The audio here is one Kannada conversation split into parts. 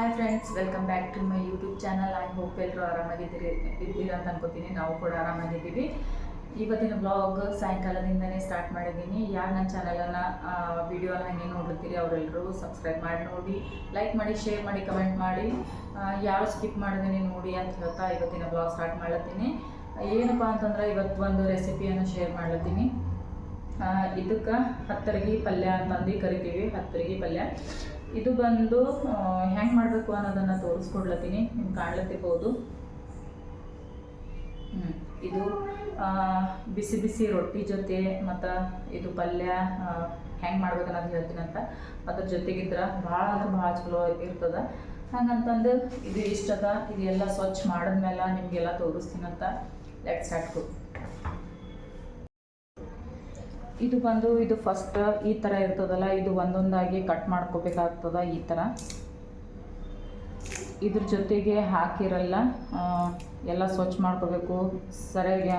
Hi friends welcome back to my YouTube channel I hope ಎಲ್ಲರೂ ಆರಾಮಾಗಿದ್ದೀರಿ, ಇದ್ದೀರಾ ಅಂತ ಅನ್ಕೋತೀನಿ. ನಾವು ಕೂಡ ಆರಾಮಾಗಿದ್ದೀವಿ. ಇವತ್ತಿನ ಬ್ಲಾಗ್ ಸಾಯಂಕಾಲದಿಂದನೇ ಸ್ಟಾರ್ಟ್ ಮಾಡಿದ್ದೀನಿ. ಯಾರು ನನ್ನ ಚಾನಲನ್ನು ವಿಡಿಯೋನ ಹಾಗೆ ನೋಡಿರ್ತೀರಿ ಅವರೆಲ್ಲರೂ ಸಬ್ಸ್ಕ್ರೈಬ್ ಮಾಡಿ ನೋಡಿ ಲೈಕ್ ಮಾಡಿ ಶೇರ್ ಮಾಡಿ ಕಮೆಂಟ್ ಮಾಡಿ. ಯಾರು ಸ್ಕಿಪ್ ಮಾಡಿದ್ದೀನಿ ನೋಡಿ ಅಂತ ಹೇಳ್ತಾ ಇವತ್ತಿನ ಬ್ಲಾಗ್ ಸ್ಟಾರ್ಟ್ ಮಾಡ್ಲತ್ತೀನಿ. ಏನಪ್ಪ ಅಂತಂದ್ರೆ ಇವತ್ತು ಒಂದು ರೆಸಿಪಿಯನ್ನು ಶೇರ್ ಮಾಡ್ಲತ್ತೀನಿ. ಇದಕ್ಕೆ ಹತ್ತರಗಿ ಪಲ್ಯ ಅಂತಂದು ಕರಿತೀವಿ, ಹತ್ತರಗಿ ಪಲ್ಯ. ಇದು ಬಂದು ಹೆಂಗೆ ಮಾಡಬೇಕು ಅನ್ನೋದನ್ನು ತೋರಿಸ್ಕೊಡ್ಲತ್ತೀನಿ ನಿಮ್ಗೆ ಕಾಣ್ಲತ್ತಿರ್ಬೋದು. ಇದು ಬಿಸಿ ಬಿಸಿ ರೊಟ್ಟಿ ಜೊತೆ ಮತ್ತು ಇದು ಪಲ್ಯ ಹೆಂಗೆ ಮಾಡ್ಬೇಕು ಅನ್ನೋದು ಹೇಳ್ತೀನಿ ಅಂತ. ಅದ್ರ ಜೊತೆಗಿದ್ರೆ ಭಾಳ ಅಂದ್ರೆ ಭಾಳ ಚಲೋ ಇರ್ತದೆ. ಹಂಗಂತಂದು ಇದು ಇಷ್ಟದ ಇದೆಲ್ಲ ಸ್ವಚ್ಛ ಮಾಡಿದ್ಮೇಲೆ ನಿಮಗೆಲ್ಲ ತೋರಿಸ್ತೀನಂತ ಲೆಟ್ ಸ್ಟಾರ್ಟ್ ಇದು ಬಂದು, ಇದು ಫಸ್ಟ್ ಈ ಥರ ಇರ್ತದಲ್ಲ, ಇದು ಒಂದೊಂದಾಗಿ ಕಟ್ ಮಾಡ್ಕೋಬೇಕಾಗ್ತದ ಈ ಥರ ಇದ್ರ ಜೊತೆಗೆ ಹಾಕಿರಲ್ಲ ಎಲ್ಲ ಸ್ವಚ್ಛ ಮಾಡ್ಕೋಬೇಕು. ಸರಿಯಾಗಿ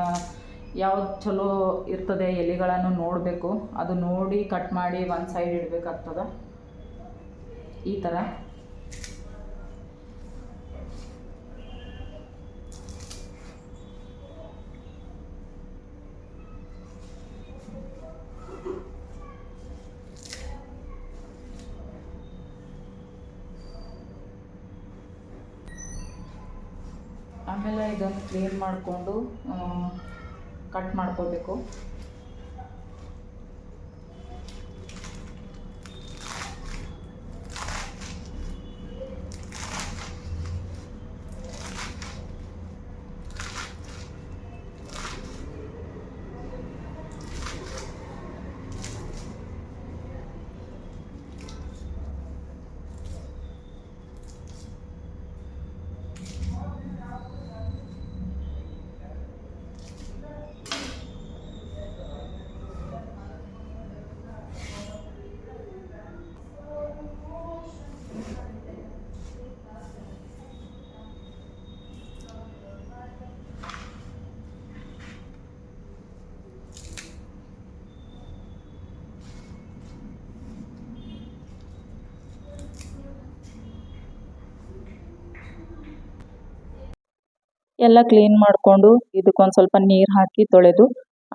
ಯಾವ್ದು ಚಲೋ ಇರ್ತದೆ ಎಲೆಗಳನ್ನು ನೋಡಬೇಕು. ಅದು ನೋಡಿ ಕಟ್ ಮಾಡಿ ಒಂದು ಸೈಡ್ ಇಡಬೇಕಾಗ್ತದ. ಈ ಥರ ಆಮೇಲೆ ಇದನ್ನು ಕ್ಲೀನ್ ಮಾಡಿಕೊಂಡು ಕಟ್ ಮಾಡ್ಕೋಬೇಕು. ಎಲ್ಲ ಕ್ಲೀನ್ ಮಾಡಿಕೊಂಡು ಇದಕ್ಕೊಂದು ಸ್ವಲ್ಪ ನೀರು ಹಾಕಿ ತೊಳೆದು,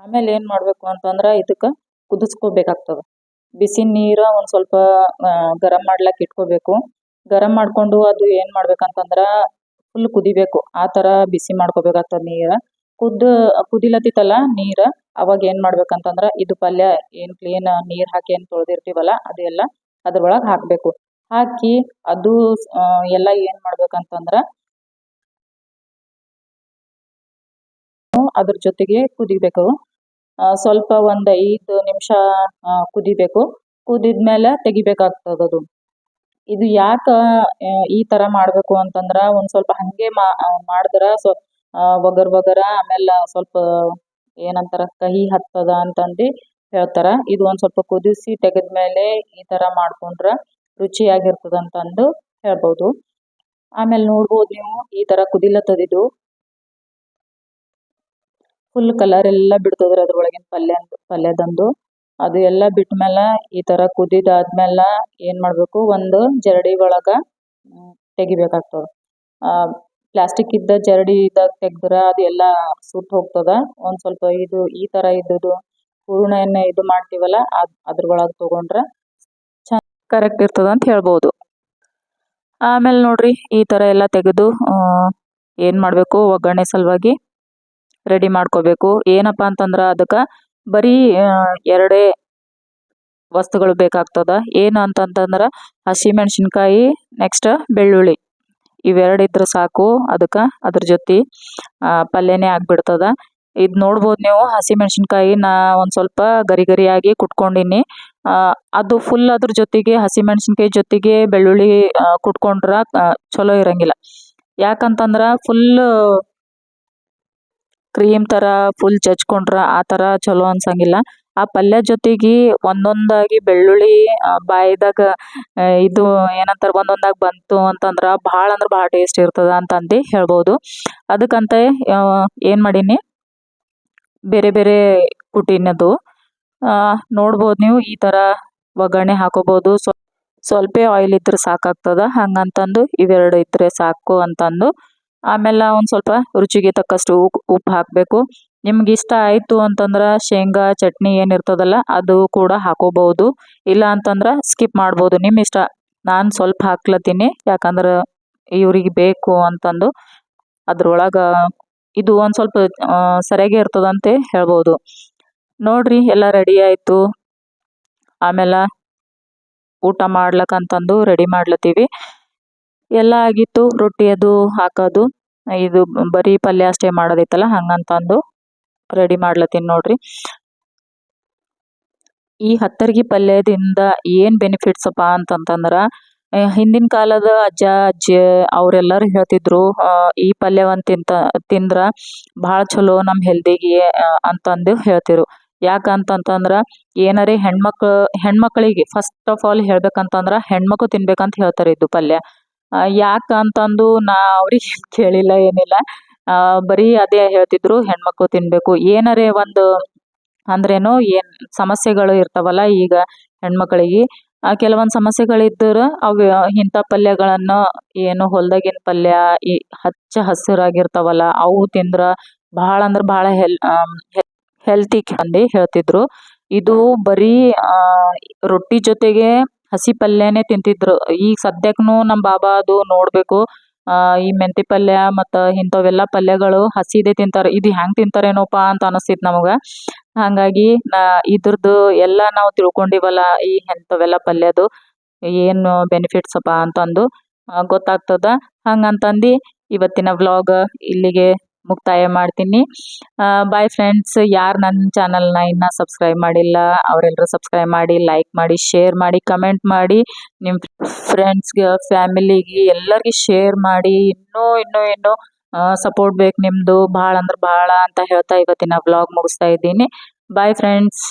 ಆಮೇಲೆ ಏನು ಮಾಡಬೇಕು ಅಂತಂದ್ರೆ ಇದಕ್ಕೆ ಕುದಿಸ್ಕೋಬೇಕಾಗ್ತದೆ. ಬಿಸಿ ನೀರು ಒಂದು ಸ್ವಲ್ಪ ಗರಂ ಮಾಡ್ಲಿಕ್ಕೆ ಇಟ್ಕೋಬೇಕು. ಗರಂ ಮಾಡಿಕೊಂಡು ಅದು ಏನು ಮಾಡ್ಬೇಕಂತಂದ್ರೆ ಫುಲ್ ಕುದಿಬೇಕು. ಆ ಥರ ಬಿಸಿ ಮಾಡ್ಕೋಬೇಕಾಗ್ತದೆ ನೀರು. ಕುದ್ದು ಕುದಿಲತ್ತಿತ್ತಲ್ಲ ನೀರು, ಅವಾಗ ಏನು ಮಾಡ್ಬೇಕಂತಂದ್ರೆ ಇದು ಪಲ್ಯ ಏನು ಕ್ಲೀನ್ ನೀರು ಹಾಕಿ ಏನು ತೊಳೆದಿರ್ತೀವಲ್ಲ ಅದೆಲ್ಲ ಅದ್ರೊಳಗೆ ಹಾಕಬೇಕು. ಹಾಕಿ ಅದು ಎಲ್ಲ ಏನು ಮಾಡ್ಬೇಕಂತಂದ್ರೆ ಅದ್ರ ಜೊತೆಗೆ ಕುದಿಬೇಕು. ಸ್ವಲ್ಪ ಒಂದು ಐದು ನಿಮಿಷ ಕುದಿಬೇಕು. ಕುದಿದ್ಮೇಲೆ ಮೇಲೆ ಅದು ಇದು ಯಾಕೆ ಈ ಥರ ಮಾಡಬೇಕು ಅಂತಂದ್ರೆ ಒಂದು ಸ್ವಲ್ಪ ಹಾಗೆ ಮಾ ಮಾಡಿದ್ರೆ ಸ್ವ ಒಗರ್ ಒಗರ, ಆಮೇಲೆ ಸ್ವಲ್ಪ ಏನಂತಾರ, ಕಹಿ ಹತ್ತದ ಅಂತಂದು ಹೇಳ್ತಾರೆ. ಇದು ಒಂದು ಸ್ವಲ್ಪ ಕುದಿಸಿ ತೆಗೆದ ಮೇಲೆ ಈ ಥರ ಮಾಡ್ಕೊಂಡ್ರೆ ರುಚಿಯಾಗಿರ್ತದಂತಂದು ಹೇಳ್ಬೋದು. ಆಮೇಲೆ ನೋಡ್ಬೋದು ನೀವು ಈ ಥರ ಕುದಿಲತ್ತದ ಇದು ಫುಲ್ ಕಲರ್ ಎಲ್ಲ ಬಿಡ್ತದ್ರಿ ಅದ್ರೊಳಗಿನ ಪಲ್ಯ ಪಲ್ಯದಂದು. ಅದು ಎಲ್ಲ ಬಿಟ್ಮೇಲೆ ಈ ತರ ಥರ ಕುದಿದಾದ್ಮೇಲೆ ಏನ್ ಮಾಡಬೇಕು, ಒಂದು ಜರಡಿ ಒಳಗ ತೆಗಿಬೇಕಾಗ್ತದ. ತೆಗಿಬೇಕಾಗ್ತದೆ ಪ್ಲಾಸ್ಟಿಕ್ ಇದ್ದ ಜರಡಿ ಇದ್ದಾಗ ತೆಗ್ದ್ರ ಅದು ಎಲ್ಲ ಸುಟ್ಟು ಹೋಗ್ತದ. ಒಂದ್ ಸ್ವಲ್ಪ ಇದು, ಈ ತರ ಇದ್ದದ್ದು ಹೂರ್ಣ ಎಣ್ಣೆ ಇದು ಮಾಡ್ತೀವಲ್ಲ, ಅದ್, ಅದ್ರೊಳಗ ತಗೊಂಡ್ರ ಕರೆಕ್ಟ್ ಇರ್ತದ ಅಂತ ಹೇಳ್ಬೋದು. ಆಮೇಲೆ ನೋಡ್ರಿ, ಈ ತರ ಎಲ್ಲ ತೆಗೆದು ಏನ್ ಮಾಡಬೇಕು, ಒಗ್ಗರಣೆ ಸಲುವಾಗಿ ರೆಡಿ ಮಾಡ್ಕೋಬೇಕು. ಏನಪ್ಪ ಅಂತಂದ್ರ ಅದಕ್ಕೆ ಬರೀ ಎರಡೇ ವಸ್ತುಗಳು ಬೇಕಾಗ್ತದ. ಏನು ಅಂತಂತಂದ್ರೆ ಹಸಿಮೆಣ್ಸಿನ್ಕಾಯಿ ನೆಕ್ಸ್ಟ್ ಬೆಳ್ಳುಳ್ಳಿ. ಇವೆರಡು ಇದ್ರೆ ಸಾಕು. ಅದಕ್ಕೆ ಅದ್ರ ಜೊತೆ ಪಲ್ಯನೇ ಆಗಿಬಿಡ್ತದ. ಇದು ನೋಡ್ಬೋದು ನೀವು ಹಸಿಮೆಣ್ಸಿನ್ಕಾಯಿ ನಾ ಒಂದು ಸ್ವಲ್ಪ ಗರಿ ಗರಿಯಾಗಿ ಕುಟ್ಕೊಂಡಿನಿ ಅದು ಫುಲ್ ಅದ್ರ ಜೊತೆಗೆ ಹಸಿಮೆಣ್ಸಿನ್ಕಾಯಿ ಜೊತೆಗೆ ಬೆಳ್ಳುಳ್ಳಿ ಕುಟ್ಕೊಂಡ್ರೆ ಚಲೋ ಇರಂಗಿಲ್ಲ. ಯಾಕಂತಂದ್ರೆ ಫುಲ್ ಕ್ರೀಮ್ ತರ ಫುಲ್ ಚಚ್ಕೊಂಡ್ರ ಆ ತರ ಚಲೋ ಅನ್ಸಂಗಿಲ್ಲ. ಆ ಪಲ್ಯ ಜೊತೆಗೆ ಒಂದೊಂದಾಗಿ ಬೆಳ್ಳುಳ್ಳಿ ಬಾಯಿದಾಗ ಇದು ಏನಂತಾರ ಒಂದೊಂದಾಗಿ ಬಂತು ಅಂತಂದ್ರ ಭಾಳ ಅಂದ್ರೆ ಭಾಳ ಟೇಸ್ಟ್ ಅಂತ ಅಂತಂದು ಹೇಳ್ಬೋದು. ಅದಕ್ಕಂತ ಏನು ಮಾಡೀನಿ? ಬೇರೆ ಬೇರೆ ಕುಟೀನದು ನೋಡ್ಬೋದು ನೀವು ಈ ಥರ ಒಗ್ಗರಣೆ ಹಾಕೋಬೋದು. ಸ್ವ ಸ್ವಲ್ಪ ಆಯಿಲ್ ಇದ್ರೆ ಸಾಕಾಗ್ತದ. ಹಂಗಂತಂದು ಇವೆರಡು ಇದ್ರೆ ಸಾಕು ಅಂತಂದು ಆಮೇಲೆ ಒಂದು ಸ್ವಲ್ಪ ರುಚಿಗೆ ತಕ್ಕಷ್ಟು ಉಪ್ಪು ಹಾಕಬೇಕು. ನಿಮ್ಗೆ ಇಷ್ಟ ಆಯಿತು ಅಂತಂದ್ರೆ ಶೇಂಗಾ, ಚಟ್ನಿ ಏನಿರ್ತದಲ್ಲ ಅದು ಕೂಡ ಹಾಕೋಬಹುದು. ಇಲ್ಲ ಅಂತಂದ್ರೆ ಸ್ಕಿಪ್ ಮಾಡ್ಬೋದು. ನಿಮ್ಮ ಇಷ್ಟ. ನಾನು ಸ್ವಲ್ಪ ಹಾಕ್ಲತ್ತೀನಿ. ಯಾಕಂದ್ರೆ ಇವ್ರಿಗೆ ಬೇಕು ಅಂತಂದು. ಅದ್ರೊಳಗೆ ಇದು ಒಂದು ಸ್ವಲ್ಪ ಸರಿಯಾಗೇ ಇರ್ತದಂತೆ ಹೇಳ್ಬೋದು. ನೋಡ್ರಿ, ಎಲ್ಲ ರೆಡಿ ಆಯಿತು. ಆಮೇಲೆ ಊಟ ಮಾಡ್ಲಕ್ಕಂತಂದು ರೆಡಿ ಮಾಡ್ಲತ್ತೀವಿ. ಎಲ್ಲ ಆಗಿತ್ತು. ರೊಟ್ಟಿ ಅದು ಹಾಕೋದು. ಇದು ಬರೀ ಪಲ್ಯ ಅಷ್ಟೇ ಮಾಡೋದಿತ್ತಲ್ಲ ಹಂಗಂತಂದು ರೆಡಿ ಮಾಡ್ಲತ್ತೀನಿ ನೋಡ್ರಿ. ಈ ಹತ್ತರ್ಗಿ ಪಲ್ಯದಿಂದ ಏನು ಬೆನಿಫಿಟ್ಸ್ ಅಪ್ಪ ಅಂತಂತಂದ್ರೆ ಹಿಂದಿನ ಕಾಲದ ಅಜ್ಜ, ಅಜ್ಜಿ ಅವರೆಲ್ಲರೂ ಹೇಳ್ತಿದ್ರು ಈ ಪಲ್ಯವನ್ನು ತಿಂತ, ತಿಂದ್ರೆ ಭಾಳ ಚಲೋ ನಮ್ಮ ಹೆಲ್ದಿಗೆ ಅಂತಂದು ಹೇಳ್ತಿರು. ಯಾಕಂತಂತಂದ್ರೆ, ಏನಾರೇ ಹೆಣ್ಮಕ್ಳು, ಹೆಣ್ಮಕ್ಳಿಗೆ ಫಸ್ಟ್ ಆಫ್ ಆಲ್ ಹೇಳ್ಬೇಕಂತಂದ್ರೆ ಹೆಣ್ಮಕ್ಳು ತಿನ್ಬೇಕಂತ ಹೇಳ್ತಾರೆ ಇದು ಪಲ್ಯ. ಆ, ಯಾಕಂತಂದು ನಾ ಅವ್ರಿಗೆ ಕೇಳಿಲ್ಲ ಏನಿಲ್ಲ. ಬರೀ ಅದೇ ಹೇಳ್ತಿದ್ರು ಹೆಣ್ಮಕ್ಳು ತಿನ್ನಬೇಕು ಏನರೇ ಒಂದು ಅಂದ್ರೇನು ಏನು ಸಮಸ್ಯೆಗಳು ಇರ್ತಾವಲ್ಲ ಈಗ ಹೆಣ್ಮಕ್ಳಿಗೆ. ಕೆಲವೊಂದು ಸಮಸ್ಯೆಗಳಿದ್ದರೆ ಅವು ಇಂಥ ಪಲ್ಯಗಳನ್ನು ಏನು ಹೊಲ್ದಾಗಿನ ಪಲ್ಯ ಈ ಹಚ್ಚ ಹಸಿರಾಗಿರ್ತಾವಲ್ಲ ಅವು ತಿಂದ್ರೆ ಭಾಳ ಅಂದ್ರೆ ಭಾಳ ಹೆಲ್ ಹೆಲ್ತಿ ಅಂದು ಹೇಳ್ತಿದ್ರು. ಇದು ಬರೀ ರೊಟ್ಟಿ ಜೊತೆಗೆ ಹಸಿ ಪಲ್ಯನೇ ತಿಂತಿದ್ರು. ಈಗ ಸದ್ಯಕ್ಕೂ ನಮ್ಮ ಬಾಬಾ ಅದು ನೋಡಬೇಕು. ಈ ಮೆಂತೆ ಪಲ್ಯ ಮತ್ತು ಇಂಥವೆಲ್ಲ ಪಲ್ಯಗಳು ಹಸಿದೆ ತಿಂತಾರೆ. ಇದು ಹೆಂಗೆ ತಿಂತಾರೇನೋಪ್ಪ ಅಂತ ಅನಿಸ್ತಿತ್ತು ನಮಗೆ. ಹಾಗಾಗಿ ನಾ, ಇದ್ರದ್ದು ಎಲ್ಲ ನಾವು ತಿಳ್ಕೊಂಡಿವಲ್ಲ ಈ ಎಂಥವೆಲ್ಲ ಪಲ್ಯದು. ಏನು ಬೆನಿಫಿಟ್ಸ್ ಅಪ್ಪ ಅಂತಂದು ಗೊತ್ತಾಗ್ತದ. ಹಂಗಂತಂದು ಇವತ್ತಿನ ವ್ಲಾಗ್ ಇಲ್ಲಿಗೆ ಮುಕ್ತಾಯ ಮಾಡ್ತೀನಿ. ಬಾಯ್ ಫ್ರೆಂಡ್ಸ್ ಯಾರು ನನ್ನ ಚಾನಲ್ನ ಇನ್ನೂ ಸಬ್ಸ್ಕ್ರೈಬ್ ಮಾಡಿಲ್ಲ ಅವರೆಲ್ಲರೂ ಸಬ್ಸ್ಕ್ರೈಬ್ ಮಾಡಿ ಲೈಕ್ ಮಾಡಿ ಶೇರ್ ಮಾಡಿ ಕಮೆಂಟ್ ಮಾಡಿ. ನಿಮ್ಮ ಫ್ರೆಂಡ್ಸ್ಗೆ ಫ್ಯಾಮಿಲಿಗೆ ಎಲ್ಲರಿಗೆ ಶೇರ್ ಮಾಡಿ. ಇನ್ನೂ ಇನ್ನೂ ಇನ್ನೂ ಸಪೋರ್ಟ್ ಬೇಕು ನಿಮ್ಮದು ಭಾಳ ಅಂದ್ರೆ ಭಾಳ ಅಂತ ಹೇಳ್ತಾ ಇವತ್ತಿನ ವ್ಲಾಗ್ ಮುಗಿಸ್ತಾ ಇದ್ದೀನಿ. Bye friends